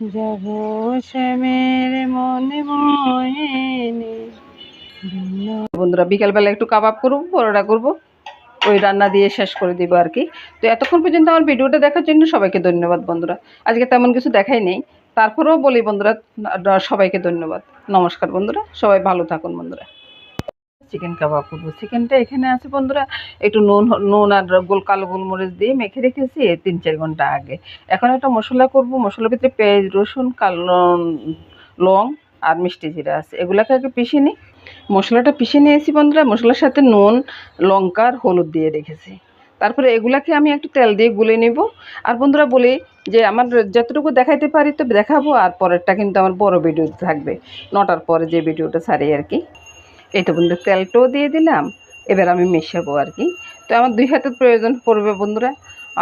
যাব শ্যামের মনে বন্ধুরা, বিকালবেলা একটু কাবাব করব, পরোটা করব। ওই রান্না দিয়ে শেষ করে দিব আর কি। তো এতক্ষণ পর্যন্ত আমার ভিডিওটা দেখার জন্য সবাইকে ধন্যবাদ বন্ধুরা। আজকে তেমন কিছু দেখাই নেই। তারপরেও বলি বন্ধুরা, সবাইকে ধন্যবাদ। নমস্কার বন্ধুরা, সবাই ভালো থাকুন বন্ধুরা। চিকেন কাবাব করব। চিকেনটা এখানে আছে বন্ধুরা, একটু নুন নুন আর গোল, কালো গোলমরিচ দিয়ে মেখে রেখেছি তিন চার ঘণ্টা আগে। এখন একটা মশলা করব, মশলার ভিতরে পেঁয়াজ, রসুন, কালো লং আর মিষ্টি জিরা আছে। এগুলাকে আগে পিষে নিই। মশলাটা পিষে নিয়েছি বন্ধুরা, মশলার সাথে নুন, লঙ্কা আর হলুদ দিয়ে রেখেছি। তারপরে এগুলাকে আমি একটু তেল দিয়ে গুলে নেব। আর বন্ধুরা বলি যে আমার যতটুকু দেখাইতে পারি তো দেখাবো, আর পরেরটা কিন্তু আমার বড় ভিডিও থাকবে, নটার পরে যে ভিডিওটা ছাড়ি আর কি। এই তো বন্ধুরা তেলটাও দিয়ে দিলাম, এবার আমি মেশাবো আর কি। তো আমার দুই হাতের প্রয়োজন পড়বে বন্ধুরা।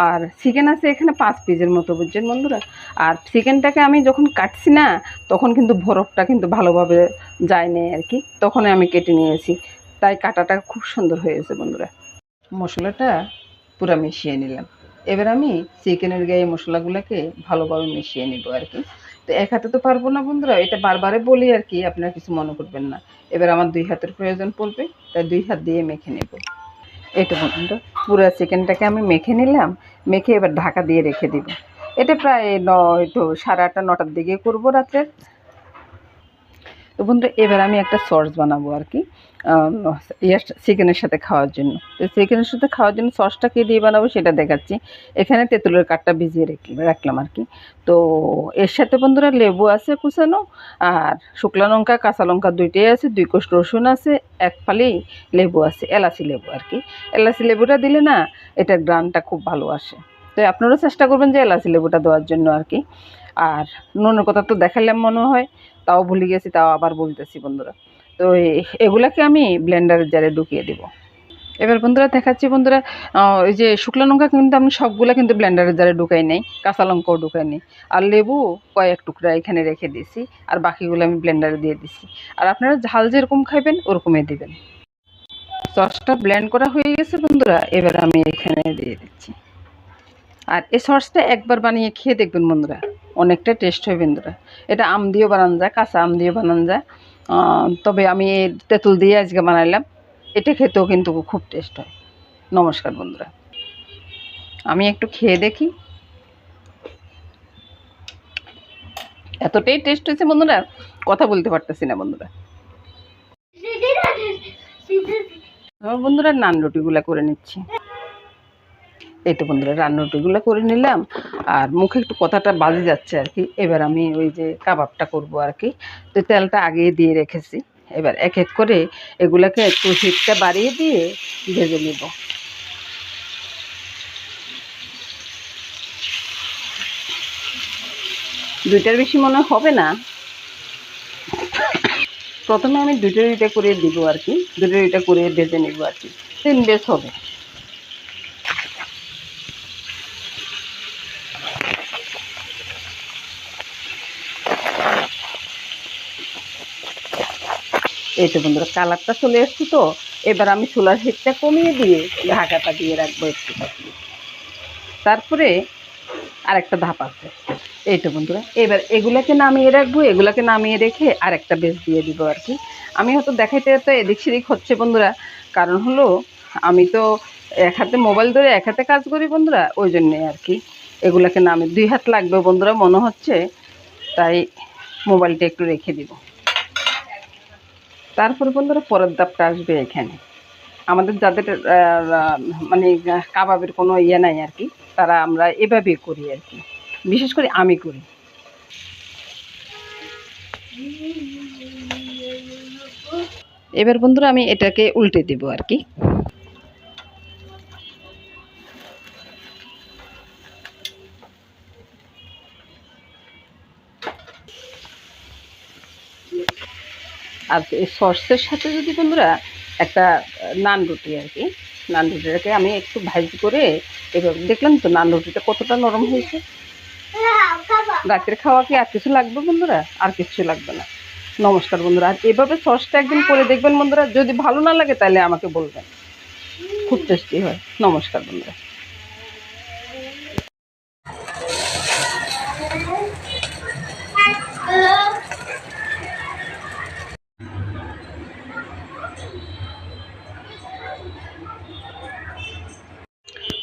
আর চিকেন আছে এখানে পাঁচ পিসের মতো, বুঝছেন বন্ধুরা? আর চিকেনটাকে আমি যখন কাটছি না, তখন কিন্তু বরফটা কিন্তু ভালোভাবে যায়নি আর কি। তখন আমি কেটে নিয়েছি। তাই কাটাটা খুব সুন্দর হয়েছে বন্ধুরা। মশলাটা পুরো মিশিয়ে নিলাম। এবার আমি চিকেনের গায়ে মশলাগুলোকে ভালোভাবে মিশিয়ে নিব আর কি। তো এক হাতে তো পারব না বন্ধুরা, এটা বারবারে বলি আর কি, আপনারা কিছু মনে করবেন না। এবার আমার দুই হাতের প্রয়োজন পড়বে, তাই দুই হাত দিয়ে মেখে নেব। এটা বন্ধুরা, পুরো চিকেনটাকে আমি মেখে নিলাম, মেখে এবার ঢাকা দিয়ে রেখে দিব। এটা প্রায় নয়, তো সাড়ে আটটা, নটার দিকে করব রাত্রের তো বন্ধুরা, এবার আমি একটা সস বানাবো আর কি চিকেনের সাথে খাওয়ার জন্য। তো চিকেনের সাথে খাওয়ার জন্য সসটা কী দিয়ে বানাবো সেটা দেখাচ্ছি। এখানে তেঁতুলের কাঠটা ভিজিয়ে রেখে, রাখলাম আর কি। তো এর সাথে বন্ধুরা লেবু আছে কুচানো, আর শুকনো লঙ্কা, কাঁচা লঙ্কা দুইটাই আছে, দুই কোষ রসুন আছে, এক ফালি লেবু আছে, এলাচি লেবু আর কি। এলাচি লেবুটা দিলে না, এটার গ্রানটা খুব ভালো আসে। তো আপনারাও চেষ্টা করবেন যে এলাচি লেবুটা দেওয়ার জন্য আর কি। আর নুনের কথা তো দেখালাম মনে হয়। তাও ভুলে গেছি, তাও আবার বলতেছি বন্ধুরা। তো এগুলাকে আমি ব্লেন্ডারের জারে ঢুকিয়ে দেব। এবার বন্ধুরা দেখাচ্ছি বন্ধুরা ওই যে শুকনো লঙ্কা কিন্তু আমি সবগুলো কিন্তু ব্লেন্ডারের জারে ঢুকাই নেই, কাঁচা লঙ্কাও ঢুকাই নেই। আর লেবু কয়েক টুকরা এখানে রেখে দিয়েছি, আর বাকিগুলো আমি ব্লেন্ডারে দিয়ে দিছি। আর আপনারা ঝাল যেরকম খাইবেন, ওরকমই দিবেন। সসটা ব্লেন্ড করা হয়ে গেছে বন্ধুরা, এবার আমি এখানে দিয়ে দিচ্ছি। আর এই সসটা একবার বানিয়ে খেয়ে দেখবেন বন্ধুরা। অনেকটা টেস্ট হয় বন্ধুরা। এটা আম দিয়েও বানানো যায় কাঁচা আম দিয়েও বানানো যায়। তবে আমি তেঁতুল দিয়ে আজকে বানাইলাম। এটা খেতেও কিন্তু খুব টেস্ট হয়। নমস্কার বন্ধুরা। আমি একটু খেয়ে দেখি। এতটাই টেস্ট হয়েছে বন্ধুরা কথা বলতে পারতেছি না বন্ধুরা। আমার বন্ধুরা নান রুটিগুলো করে নিচ্ছি। এই তো বন্ধুরা রান্না রুটিগুলো করে নিলাম। আর মুখে একটু কথাটা বাজে যাচ্ছে আর কি। এবার আমি ওই যে কাবাবটা করব আর কি। তো তেলটা আগিয়ে দিয়ে রেখেছি। এবার এক এক করে এগুলোকে একটু হিটটা বাড়িয়ে দিয়ে ভেজে নেব। দুইটার বেশি মনে হবে না। প্রথমে আমি দুটো দুইটা করে দিব আর কি। দুটো দুইটা করে ভেজে নেব আর কি। তিন বেশ হবে। এই তো বন্ধুরা, কালারটা চলে এসছে তো, এবার আমি চুলার হিটটা কমিয়ে দিয়ে ঢাকাটা দিয়ে রাখব একটু। তারপরে আরেকটা ধাপ আছে। এই তো বন্ধুরা, এবার এগুলাকে নামিয়ে রাখব, এগুলাকে নামিয়ে রেখে আরেকটা বেশ দিয়ে দিব আর কি। আমি হয়তো দেখাইতে তো এদিক সেদিক হচ্ছে বন্ধুরা, কারণ হলো আমি তো এক হাতে মোবাইল ধরে এক হাতে কাজ করি বন্ধুরা, ওই জন্যে আর কি। এগুলাকে নামে দুই হাত লাগবে বন্ধুরা, মনে হচ্ছে, তাই মোবাইলটা একটু রেখে দিব। তারপরে বন্ধুরা পরের ধাপটা আসবে এখানে। আমাদের যাদের মানে কাবাবের কোনো ইয়ে নাই আর কি, তারা আমরা এভাবে করি আর কি। বিশেষ করে আমি করি। এবার বন্ধুরা আমি এটাকে উল্টে দিব আর কি। আর এই সসের সাথে যদি বন্ধুরা একটা নান রুটি আর কি, নান রুটিটাকে আমি একটু ভাজি করে এবার দেখলাম তো নান রুটিটা কতটা নরম হয়েছে? রাতের খাওয়া কি আর কিছু লাগবে বন্ধুরা? আর কিছু লাগবে না। নমস্কার বন্ধুরা, আর এভাবে সসটা একদিন করে দেখবেন বন্ধুরা, যদি ভালো না লাগে তাহলে আমাকে বলবেন। খুব টেস্টি হয়। নমস্কার বন্ধুরা।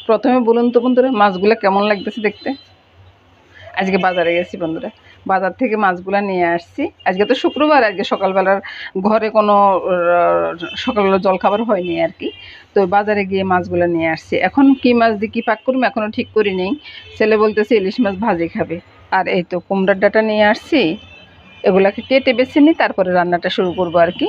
প্রথমে বলুন তো বন্ধুরা, মাছগুলো কেমন লাগতেছে দেখতে? আজকে বাজারে গেছি বন্ধুরা। বাজার থেকে মাছগুলো নিয়ে আসছি। আজকে তো শুক্রবার, আজকে সকালবেলার ঘরে কোনো সকালবেলা জলখাবার হয়নি আর কি। তো বাজারে গিয়ে মাছগুলো নিয়ে আসছি। এখন কি মাছ দিয়ে কী পাক করব এখনও ঠিক করি নেই। ছেলে বলতেছে ইলিশ মাছ ভাজি খাবে। আর এই তো কুমড়ার ডাটা নিয়ে আসছি। এগুলাকে কেটে বেছে নিই, তারপরে রান্নাটা শুরু করব আর কি।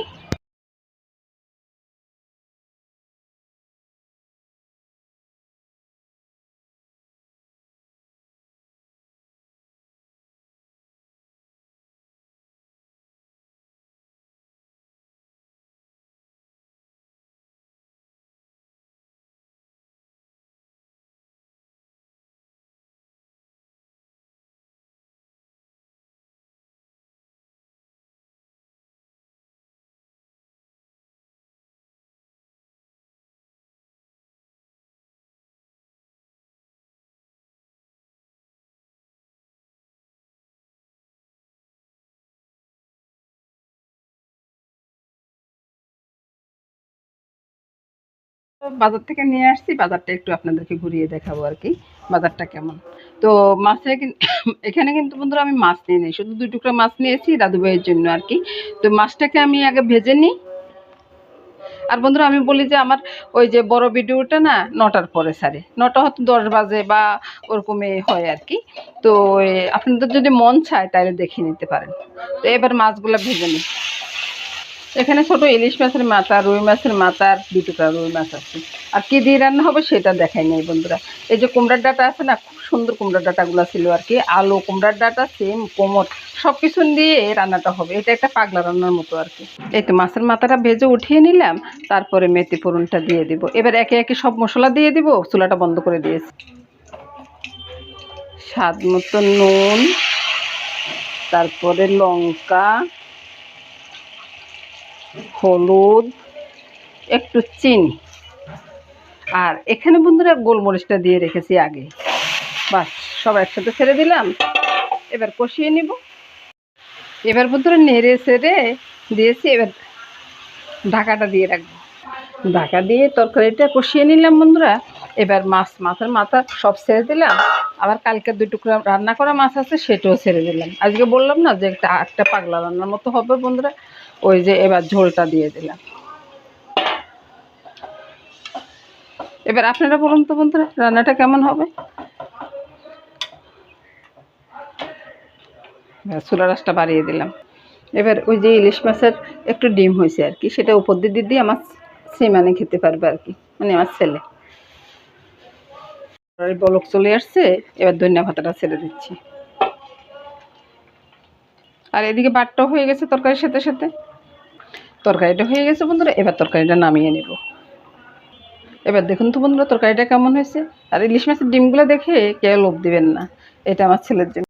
বাজার থেকে নিয়ে আসছি, বাজারটা একটু আপনাদেরকে ঘুরিয়ে দেখাবো আর কি, বাজারটা কেমন। তো মাছে এখানে কিন্তু বন্ধুরা আমি মাছ নিয়ে নিই, শুধু দুই টুকরা মাছ নিয়েছি দাদু ভাইয়ের জন্য আর কি। তো মাছটাকে আমি আগে ভেজে নিই। আর বন্ধুরা আমি বলি যে আমার ওই যে বড় ভিডিওটা না, নটার পরে সারে। নটা হয়তো দশ বাজে বা ওরকমই হয় আর কি। তো আপনাদের যদি মন চায় তাহলে দেখে নিতে পারেন। তো এবার মাছগুলো ভেজে নিই। এখানে ছোট ইলিশ মাছের মাথা, রুই মাছের মাথা আর দু টুকরা রুই মাছ আছে। আর কি দিয়ে রান্না হবে সেটা দেখাই নাই বন্ধুরা। এই যে কুমড়ার ডাটা আছে না, খুব সুন্দর কুমড়ার ডাটাগুলো ছিল আর কি। আলু, কুমড়ার ডাটা, সেম, কোমর সব কিছু দিয়ে রান্নাটা হবে। এটা একটা পাগলা রান্নার মতো আর কি। এই তো মাছের মাথাটা ভেজে উঠিয়ে নিলাম, তারপরে মেথি ফোড়নটা দিয়ে দিব। এবার একে একে সব মশলা দিয়ে দিব, চুলাটা বন্ধ করে দিয়েছি। স্বাদ মতো নুন, তারপরে লঙ্কা হলুদ, একটু চিনি। আর এখানে বন্ধুরা গোলমরিচটা দিয়ে রেখেছি আগে। বাস সব একসাথে ছেড়ে দিলাম। এবার কষিয়ে নিব। এবার বন্ধুরা নেড়ে সেরে দিয়েছি, এবার ঢাকাটা দিয়ে রাখব। ঢাকা দিয়ে তরকারিটা কষিয়ে নিলাম বন্ধুরা। এবার মাছ, মাছের মাথা সব ছেড়ে দিলাম। আবার কালকে দুই টুকরা রান্না করা মাছ আছে, সেটাও ছেড়ে দিলাম। আজকে বললাম না যে একটা একটা পাগলা রান্নার মতো হবে বন্ধুরা, ওই যে এবার ঝোলটা দিয়ে দিলাম। এবার আপনারা বলুন তো বন্ধুরা, রান্নাটা কেমন হবে? চুলা রাসটা বাড়িয়ে দিলাম। এবার ওই যে ইলিশ মাছের একটু ডিম হয়েছে আর কি, সেটা উপর দিয়ে দিয়ে আমার সিমানে খেতে পারবে আর কি মানে আমার ছেলে। বলক চলে আসছে, এবার ধনিয়া ভাতাটা ছেড়ে দিচ্ছি। আর এদিকে বাটটাও হয়ে গেছে তরকারির সাথে সাথে। তরকারিটা হয়ে গেছে বন্ধুরা, এবার তরকারিটা নামিয়ে নেব। এবার দেখুন তো বন্ধুরা, তরকারিটা কেমন হয়েছে। আর ইলিশ মাছের ডিমগুলো দেখে কেউ লোভ দিবেন না। এটা আমার ছেলের জন্য।